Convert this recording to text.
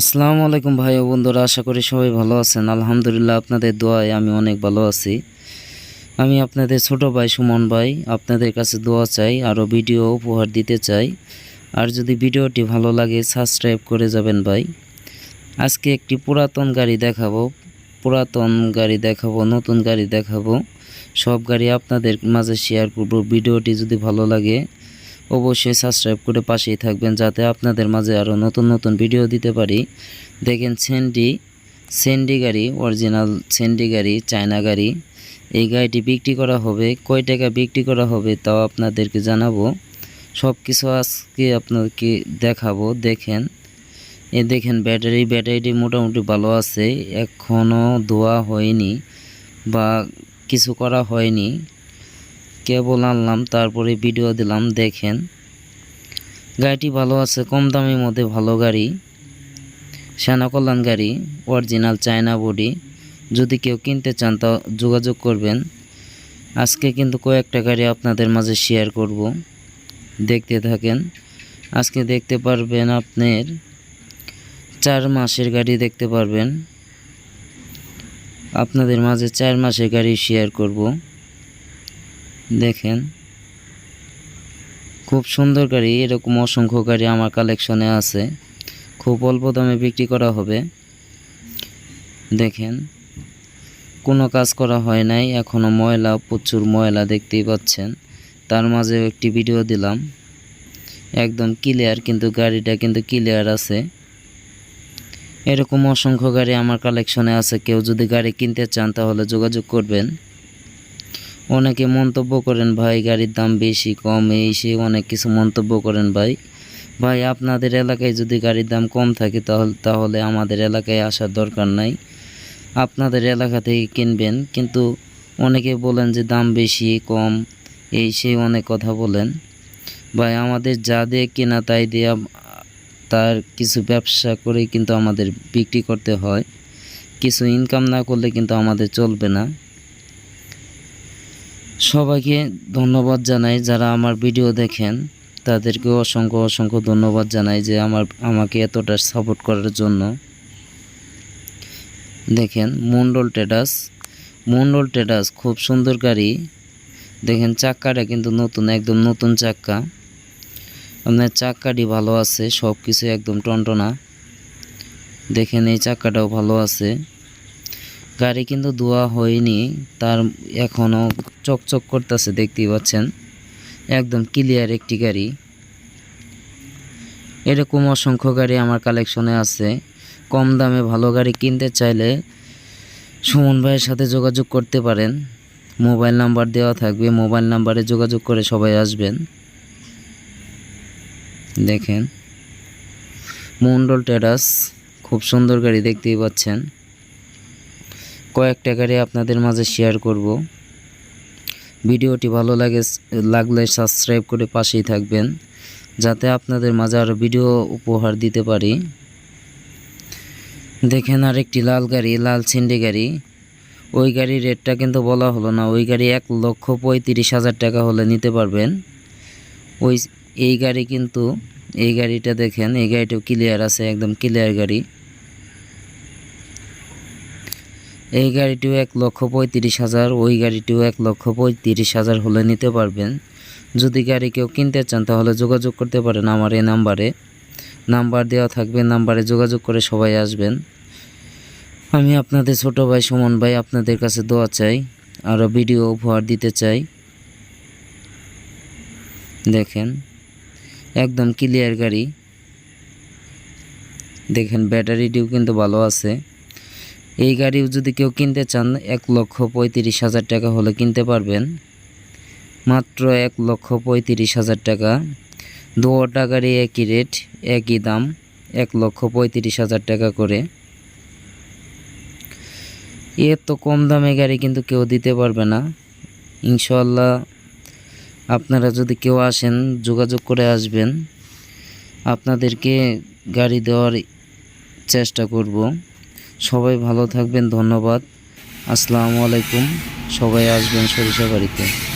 আসসালামু আলাইকুম ভাই ও বন্ধুরা, আশা করি সবাই ভালো আছেন। আলহামদুলিল্লাহ আপনাদের দোয়ায় আমি অনেক ভালো আছি। আমি আপনাদের ছোট ভাই সুমন ভাই আপনাদের কাছে দোয়া চাই, আরও ভিডিও উপহার দিতে চাই। আর যদি ভিডিওটি ভালো লাগে, সাবস্ক্রাইব করে যাবেন ভাই। আজকে একটি পুরাতন গাড়ি দেখাবো। পুরাতন গাড়ি দেখাবো, নতুন গাড়ি দেখাবো। সব গাড়ি আপনাদের মাঝে শেয়ার করব। ভিডিওটি যদি ভালো লাগে অবশ্যই সাবস্ক্রাইব করে পাশেই থাকবেন যাতে আপনাদের মাঝে আরও নতুন নতুন ভিডিও দিতে পারি। দেখেন সেন্ডি সেন্ডি গাড়ি অরিজিনাল সেন্ডি গাড়ি চায়না গাড়ি। এই গাড়িটি বিক্রি করা হবে। কয় টাকা বিক্রি করা হবে তাও আপনাদেরকে জানাব। সব কিছু আজকে আপনাদেরকে দেখাবো। দেখেন, এ দেখেন ব্যাটারি। ব্যাটারিটি মোটামুটি ভালো আছে। এখনও ধোয়া হয়নি বা কিছু করা হয়নি। কেবল আনলাম, তারপরে ভিডিও দিলাম, দেখেন। গাড়িটি ভালো আছে, কম দামের মধ্যে ভালো গাড়ি। কল্যাণ গাড়ি অরিজিনাল চায়না বডি যদি কেউ কিনতে চান, তা যোগাযোগ করবেন। আজকে কিন্তু কয়েকটা গাড়ি আপনাদের মাঝে শেয়ার করব। দেখতে থাকেন। আজকে দেখতে পারবেন আপনার চার মাসের গাড়ি দেখতে পারবেন। আপনাদের মাঝে চার মাসের গাড়ি শেয়ার করব। দেখেন। খুব সুন্দর গাড়ি, এরকম অসংখ্য গাড়ি আমার কালেকশনে আছে। খুব অল্প দামে বিক্রি করা হবে। দেখেন, কোনো কাজ করা হয় নাই এখনও ময়লা, প্রচুর ময়লা দেখতেই পাচ্ছেন। তার মাঝেও একটি ভিডিও দিলাম। একদম ক্লিয়ার কিন্তু গাড়িটা কিন্তু ক্লিয়ার আছে। এরকম অসংখ্য গাড়ি আমার কালেকশনে আছে। কেউ যদি গাড়ি কিনতে চান, তাহলে যোগাযোগ করবেন। অনেকে মন্তব্য করেন, ভাই, গাড়ির দাম বেশি, কম। এই সে অনেক কিছু মন্তব্য করেন, ভাই ভাই, আপনাদের এলাকায় যদি গাড়ির দাম কম থাকে, তাহলে তাহলে আমাদের এলাকায় আসার দরকার নাই। আপনাদের এলাকা থেকে কিনবেন। কিন্তু অনেকে বলেন যে, দাম বেশি, কম। এই সেই অনেক কথা বলেন। ভাই, আমাদের যা দিয়ে কেনা, তাই দিয়ে তার কিছু ব্যবসা করে কিন্তু আমাদের বিক্রি করতে হয়। কিছু ইনকাম না করলে কিন্তু আমাদের চলবে না। সবাইকে ধন্যবাদ জানাই যারা আমার ভিডিও দেখেন। তাদেরকে অসংখ্য অসংখ্য ধন্যবাদ জানাই যে আমার, আমাকে এতটা সাপোর্ট করার জন্য। দেখেন, মন্ডল টেডাস মন্ডল টেডাস খুব সুন্দর গাড়ি। দেখেন, চাক্কাটা কিন্তু নতুন, একদম নতুন চাক্কা। আপনার চাক্কাটি ভালো আছে সব কিছু একদম টনটনা। দেখেন, এই চাক্কাটাও ভালো আছে। গাড়ি কিন্তু ধোয়া হয়নি, তার এখনও চকচক করতেছে, দেখতেই পাচ্ছেন। একদম ক্লিয়ার একটি গাড়ি। এরকম অসংখ্য গাড়ি আমার কালেকশনে আছে। কম দামে ভালো গাড়ি কিনতে চাইলে সুমন ভাইয়ের সাথে যোগাযোগ করতে পারেন। মোবাইল নাম্বার দেওয়া থাকবে, মোবাইল নাম্বারে যোগাযোগ করে সবাই আসবেন। দেখেন। মন্ডল টেরাস খুব সুন্দর গাড়ি দেখতেই পাচ্ছেন। কয়েকটা গাড়ি আপনাদের মাঝে শেয়ার করব। ভিডিওটি ভালো লাগে, লাগলে সাবস্ক্রাইব করে পাশেই থাকবেন, যাতে আপনাদের মাঝে আরও ভিডিও উপহার দিতে পারি। দেখেন আরেকটি লাল গাড়ি, লাল ছিন্ডি গাড়ি। ওই গাড়ির রেটটা কিন্তু বলা হলো না, ওই গাড়ি এক লক্ষ পঁয়ত্রিশ হাজার টাকা হলে নিতে পারবেন। ওই, এই গাড়ি কিন্তু, এই গাড়িটা দেখেন, এই গাড়িটাও ক্লিয়ার আছে, একদম ক্লিয়ার গাড়ি। এই গাড়িটিও এক লক্ষ পঁয়ত্রিশ হাজার, ওই গাড়িটিও এক লক্ষ পঁয়ত্রিশ হাজার হলে নিতে পারবেন। যদি গাড়ি কেউ কিনতে চান, তাহলে যোগাযোগ করতে পারেন আমার এই নাম্বারে। নাম্বার দেওয়া থাকবে, নাম্বারে যোগাযোগ করে সবাই আসবেন। আমি আপনাদের ছোট ভাই সুমন ভাই আপনাদের কাছে দোয়া চাই আরও ভিডিও উপহার দিতে চাই। দেখেন, একদম ক্লিয়ার গাড়ি। দেখেন ব্যাটারিটিও কিন্তু ভালো আছে। এই গাড়িও যদি কেউ কিনতে চান, এক লক্ষ পঁয়ত্রিশ হাজার টাকা হলে কিনতে পারবেন। মাত্র এক লক্ষ পঁয়ত্রিশ হাজার টাকা। দুটা গাড়ি একই রেট, একই দাম, এক লক্ষ পঁয়ত্রিশ হাজার টাকা করে। এর তো কম দামে গাড়ি কিন্তু কেউ দিতে পারবে না। ইনশাল্লাহ আপনারা যদি কেউ আসেন, যোগাযোগ করে আসবেন। আপনাদেরকে গাড়ি দেওয়ার চেষ্টা করব। সবাই ভালো থাকবেন ধন্যবাদ। আসসালামু আলাইকুম। সবাই আসবেন সরিষা বাড়িতে।